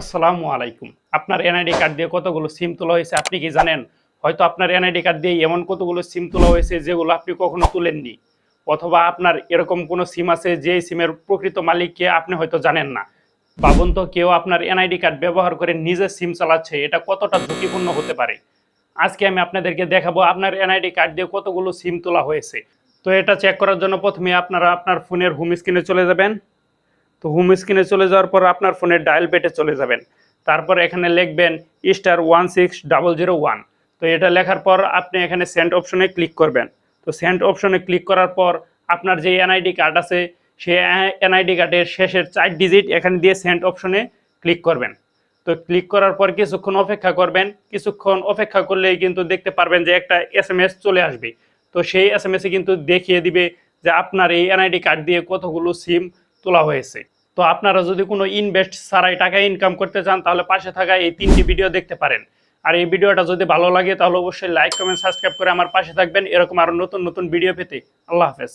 আসসালামু আলাইকুম। আপনার এনআইডি কার্ড দিয়ে কতগুলো সিম তোলা হয়েছে আপনি কি জানেন? হয়তো আপনার এনআইডি কার্ড দিয়ে এমন কতগুলো সিম তোলা হয়েছে যেগুলো আপনি কখনো তুলেননি। অথবা আপনার এরকম কোনো সিম আছে যে সিমের প্রকৃত মালিককে আপনি হয়তো জানেন না। ভাবুন তো কেউ আপনার এনআইডি কার্ড ব্যবহার করে নিজের সিম চালাচ্ছে, এটা কতটা ঝুঁকিপূর্ণ হতে পারে? আজকে আমি আপনাদেরকে দেখাবো আপনার এনআইডি কার্ড দিয়ে কতগুলো সিম তোলা হয়েছে। তো এটা চেক করার জন্য প্রথমে আপনারা আপনার ফোনের হোম স্ক্রিনে চলে যাবেন। তো হোম স্ক্রিনে চলে যাওয়ার পর আপনার ফোনের ডায়াল পেটে চলে যাবেন। তারপর এখানে লিখবেন star one six double zero one তো এটা লেখার পর আপনি এখানে সেন্ট অপশনে ক্লিক করবেন। তো সেন্ট অপশনে ক্লিক করার পর আপনার যে এনআইডি কার্ড আছে সে এনআইডি কার্ডের শেষের চার ডিজিট এখানে দিয়ে সেন্ট অপশনে ক্লিক করবেন। তো ক্লিক করার পর কিছুক্ষণ অপেক্ষা করবেন। কিছুক্ষণ অপেক্ষা করলেই কিন্তু দেখতে পারবেন যে একটা এস এম এস চলে আসবে। তো সেই এস এম এসে কিন্তু দেখিয়ে দিবে যে আপনার এই এনআইডি কার্ড দিয়ে কতগুলো সিম তোলা হয়েছে। তো আপনারা যদি কোনো ইনভেস্ট ছাড়াই টাকা ইনকাম করতে চান, তাহলে পাশে থাকা এই তিনটি ভিডিও দেখতে পারেন। আর এই ভিডিওটা যদি ভালো লাগে, তাহলে অবশ্যই লাইক কমেন্ট সাবস্ক্রাইব করে আমার পাশে থাকবেন। এরকম আরও নতুন নতুন ভিডিও পেতে আল্লাহ হাফেজ।